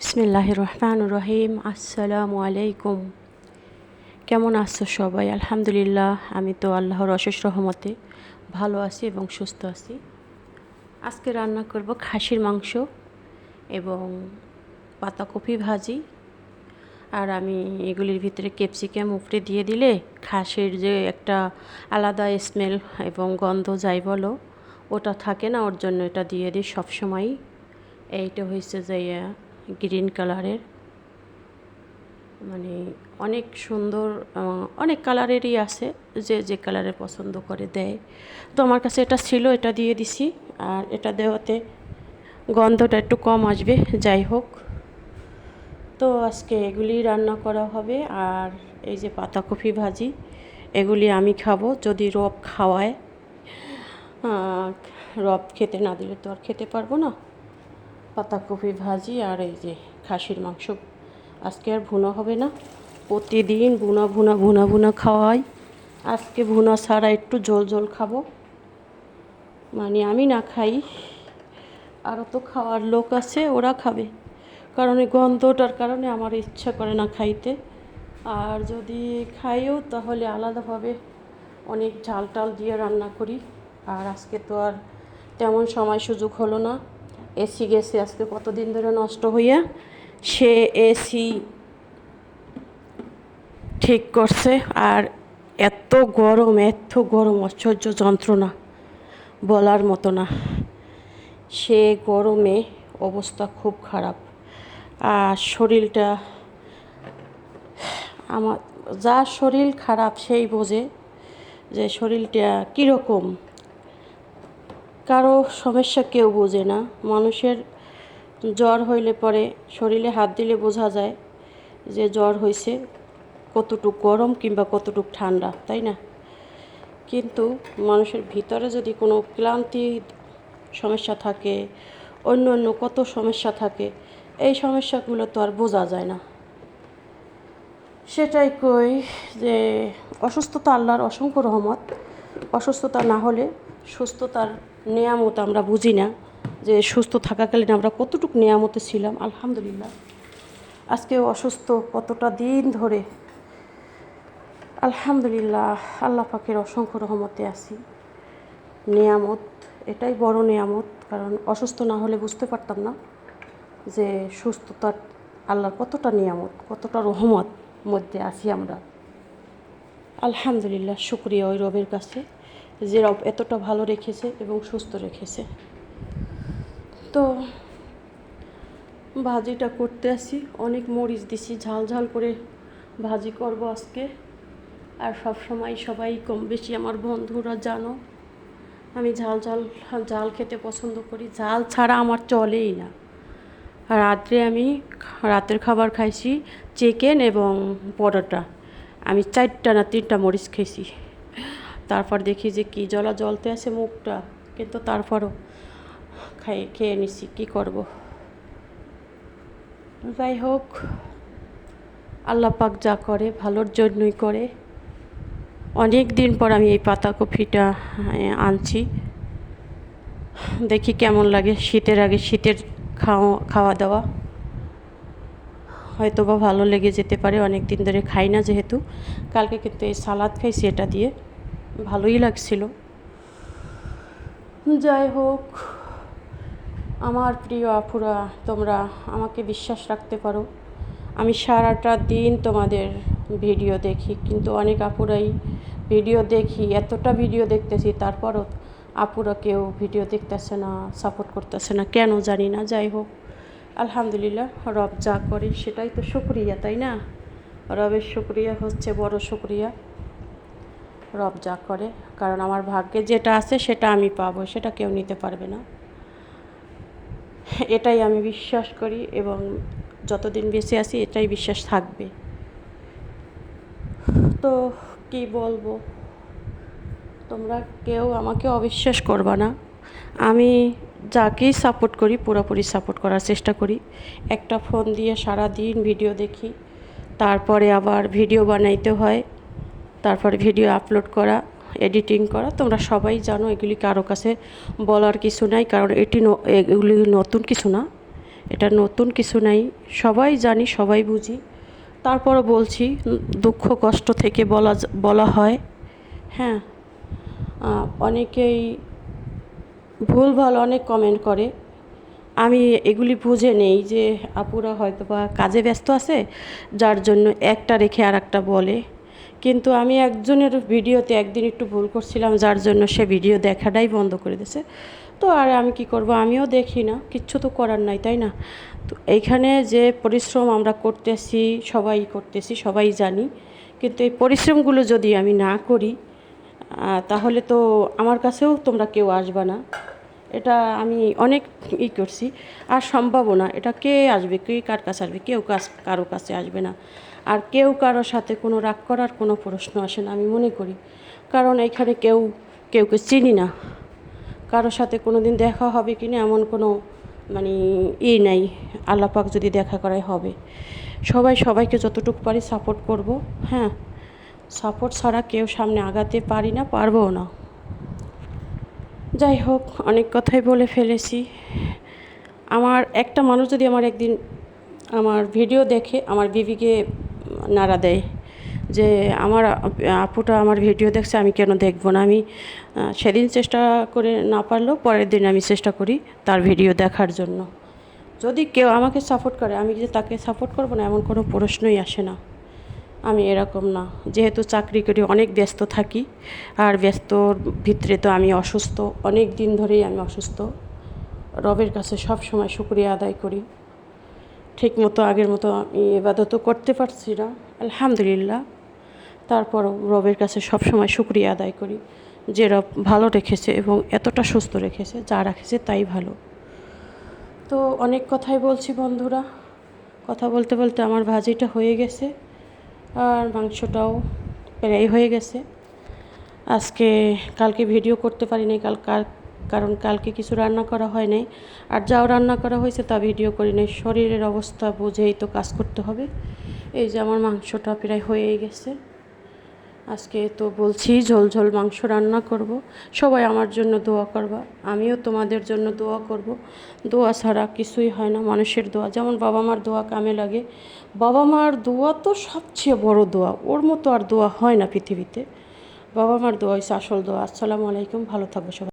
বিসমিল্লাহ রহমান রহিম আসসালামু আলাইকুম। কেমন আছো সবাই? আলহামদুলিল্লাহ, আমি তো আল্লাহর অশেষ রহমতে ভালো আছি এবং সুস্থ আছি। আজকে রান্না করব খাসির মাংস এবং পাতাকপি ভাজি। আর আমি এগুলির ভিতরে ক্যাপসিকাম উপরে দিয়ে দিলে খাসির যে একটা আলাদা স্মেল এবং গন্ধ যাই বলো, ওটা থাকে না, ওর জন্য এটা দিয়ে দিই সবসময়ই। এইটা হয়েছে যে গ্রিন কালারের। মানে অনেক সুন্দর অনেক কালারেরই আছে, যে যে কালারের পছন্দ করে দেয়। তো আমার কাছে এটা ছিল, এটা দিয়ে দিছি। আর এটা দেওয়াতে গন্ধটা একটু কম আসবে, যাই হোক। তো আজকে এগুলি রান্না করা হবে। আর এই যে পাতাকপি ভাজি, এগুলি আমি খাব যদি রব খাওয়ায়। রব খেতে না দিলে তো আর খেতে পারব না। পাতাকপি ভাজি আর এই যে খাসির মাংস। আজকে আর ভুনা হবে না। প্রতিদিন ভুনা ভুনা ভুনা ভুনা খাওয়াই। আজকে ভুনা ছাড়া একটু জল জল খাব। মানে আমি না খাই। আরও তো খাওয়ার লোক আছে, ওরা খাবে। কারণ এই গন্ধটার কারণে আমার ইচ্ছা করে না খাইতে। আর যদি খাইও তাহলে আলাদাভাবে অনেক ঝাল টাল দিয়ে রান্না করি। আর আজকে তো আর তেমন সময় সুযোগ হলো না। এসি গেছে আজকে কতদিন ধরে নষ্ট হইয়া, সে এসি ঠিক করছে। আর এত গরম এত গরম, আশ্চর্য যন্ত্রণা বলার মতো না। সে গরমে অবস্থা খুব খারাপ। আর শরীরটা আমার যার শরীর খারাপ সেই বোঝে যে শরীরটা কীরকম। কারও সমস্যা কেউ বোঝে না। মানুষের জ্বর হইলে পরে শরীরে হাত দিলে বোঝা যায় যে জ্বর হয়েছে কতটুক গরম কিংবা কতটুক ঠান্ডা, তাই না? কিন্তু মানুষের ভিতরে যদি কোনো ক্লান্তি সমস্যা থাকে, অন্য অন্য কত সমস্যা থাকে, এই সমস্যাগুলো তো আর বোঝা যায় না। সেটাই কই যে অসুস্থতা আল্লাহর অসংখ্য রহমত। অসুস্থতা না হলে সুস্থতার নেয়ামত আমরা বুঝি না, যে সুস্থ থাকাকালীন আমরা কতটুকু নেয়ামতে ছিলাম, আলহামদুলিল্লাহ। আজকে অসুস্থ কতটা দিন ধরে, আলহামদুলিল্লাহ, আল্লাহ পাকের অসংখ্য রহমতে আছি। নেয়ামত, এটাই বড় নেয়ামত, কারণ অসুস্থ না হলে বুঝতে পারতাম না যে সুস্থতার আল্লাহর কতটা নিয়ামত, কতটা রহমত মধ্যে আছি আমরা। আলহামদুলিল্লাহ, শুক্রিয়া ওই রবের কাছে। যে রব এতটা ভালো রেখেছে এবং সুস্থ রেখেছে। তো ভাজিটা করতে আসি, অনেক মরিচ দিছি, ঝাল ঝাল করে ভাজি করব আজকে। আর সব সময় সবাই কম বেশি আমার বন্ধুরা জানো, আমি ঝাল ঝাল ঝাল খেতে পছন্দ করি। ঝাল ছাড়া আমার চলেই না। রাত্রে আমি রাতের খাবার খাইছি চিকেন এবং পরোটা। আমি চারটা না তিনটা মরিচ খেয়েছি। তারপর দেখি যে কি জলা জলতে আছে মুখটা, কিন্তু তারপরও খাই, খেয়ে নিছি, কী করব? যাই হোক, আল্লাহ পাক যা করে, ভালোর জন্যই করে। অনেক দিন পর আমি এই পাতাকপিটা আনছি। দেখি কেমন লাগে, শীতের আগে শীতের খাওয়া খাওয়া দাওয়া। হয়তো বা ভালো লেগে যেতে পারে, অনেক দিন ধরে খাই না যেহেতু। কালকে কিন্তু এই সালাদ খাইছি এটা দিয়ে। ভালোই লাগছিল। যাই হোক, আমার প্রিয় আপুরা, তোমরা আমাকে বিশ্বাস রাখতে পারো। আমি সারাটা দিন তোমাদের ভিডিও দেখি, কিন্তু অনেক আপুরাই ভিডিও দেখি, এতটা ভিডিও দেখতেছি, তারপরও আপুরা কেউ ভিডিও দেখতেছে না, সাপোর্ট করতেছে না, কেন জানি না। যাই হোক, আলহামদুলিল্লাহ, রব যা করে, সেটাই তো শুক্রিয়া, তাই না? রবের শুক্রিয়া হচ্ছে বড় শুক্রিয়া। রব যা করে, কারণ আমার ভাগ্যে যেটা আছে সেটা আমি পাবো, সেটা কেউ নিতে পারবে না। এটাই আমি বিশ্বাস করি এবং যতদিন বেঁচে আছি এটাই বিশ্বাস থাকবে। তো কি বলব? তোমরা কেউ আমাকে অবিশ্বাস করবা না। আমি যাকেই সাপোর্ট করি, পুরোপুরি সাপোর্ট করার চেষ্টা করি। একটা ফোন দিয়ে সারা দিন ভিডিও দেখি, তারপরে আবার ভিডিও বানাইতে হয়। তারপরে ভিডিও আপলোড করা এডিটিং করা। তোমরা সবাই জানো এগুলি কারও কাছে বলার কিছু নাই, কারণ এটি এগুলি নতুন কিছু না। এটা নতুন কিছু নাই। সবাই জানি, সবাই বুঝি। তারপরও বলছি, দুঃখ কষ্ট থেকে বলা বলা হয়। হ্যাঁ অনেকেই ভুলভাল অনেক কমেন্ট করে। আমি এগুলি বুঝে নেই যে আপুরা হয়তো বা কাজে ব্যস্ত আছে, যার জন্য একটা রেখে আর একটা বলে। কিন্তু আমি একজনের ভিডিওতে একদিন একটু ভুল করছিলাম, যার জন্য সে ভিডিও দেখাটাই বন্ধ করে দিয়েছে। তো আর আমি কি করব? আমিও দেখি না, কিচ্ছু তো করার নাই, তাই না? তো এইখানে যে পরিশ্রম আমরা করতেছি, সবাই করতেছি, সবাই জানি। কিন্তু এই পরিশ্রমগুলো যদি আমি না করি তাহলে তো আমার কাছেও তোমরা কেউ আসবে না। এটা আমি অনেক ই করছি। আর সম্ভবও না, এটা কে আসবে, কে কার কাছে আসবে, কেউ কাছ, কারও কাছে আসবে না। আর কেউ কারোর সাথে কোনো রাগ করার কোনো প্রশ্ন আসে না, আমি মনে করি। কারণ এখানে কেউ কেউকে চিনি না। কারোর সাথে কোনো দিন দেখা হবে কি না, এমন কোনো মানে ই নাই। আল্লাপাক যদি দেখা করাই হবে। সবাই সবাইকে যতটুকু পারি সাপোর্ট করব হ্যাঁ। সাপোর্ট ছাড়া কেউ সামনে আগাতে পারি না, পারবও না। যাই হোক, অনেক কথাই বলে ফেলেছি। আমার, একটা মানুষ যদি আমার একদিন আমার ভিডিও দেখে, আমার বিবিকে নাড়া দেয় যে, আমার আপুটা আমার ভিডিও দেখছে, আমি কেন দেখব না? আমি সেদিন চেষ্টা করে না পারলেও পরের দিন আমি চেষ্টা করি তার ভিডিও দেখার জন্য। যদি কেউ আমাকে সাপোর্ট করে, আমি যে তাকে সাপোর্ট করব না, এমন কোনো প্রশ্নই আসে না। আমি এরকম না। যেহেতু চাকরি করি, অনেক ব্যস্ত থাকি, আর ব্যস্তর ভিতরে তো আমি অসুস্থ। অনেক দিন ধরেই আমি অসুস্থ। রবের কাছে সব সময় শুক্রিয়া আদায় করি। ঠিক মতো আগের মতো আমি এবাদত করতে পারছি না। আলহামদুলিল্লাহ। তারপরও রবের কাছে সব সময় শুক্রিয়া আদায় করি। যে রব ভালো রেখেছে এবং এতটা সুস্থ রেখেছে, যা রাখেছে তাই ভালো। তো অনেক কথাই বলছি বন্ধুরা। কথা বলতে বলতে আমার ভাজিটা হয়ে গেছে। আর মাংসটাও প্রায় হয়ে গেছে। আজকে কালকে ভিডিও করতে পারিনি, কাল কার- কারণ কালকে কিছু রান্না করা হয় নাই। আর যাও রান্না করা হয়েছে তা ভিডিও করি নাই। শরীরের অবস্থা বুঝেই তো কাজ করতে হবে। এই যে আমার মাংসটা প্রায় হয়েই গেছে। আজকে তো বলছি ঝোল ঝোল মাংস রান্না করব। সবাই আমার জন্য দোয়া করবা। আমিও তোমাদের জন্য দোয়া করব। দোয়া ছাড়া কিছুই হয় না, মানুষের দোয়া। যেমন বাবা মার দোয়া কামে লাগে। বাবা মার দোয়া তো সবচেয়ে বড় দোয়া। ওর মতো আর দোয়া হয় না পৃথিবীতে। বাবা মার দোয়া হয়েছে আসল দোয়া। আসসালামু আলাইকুম। ভালো থাকব সবাই।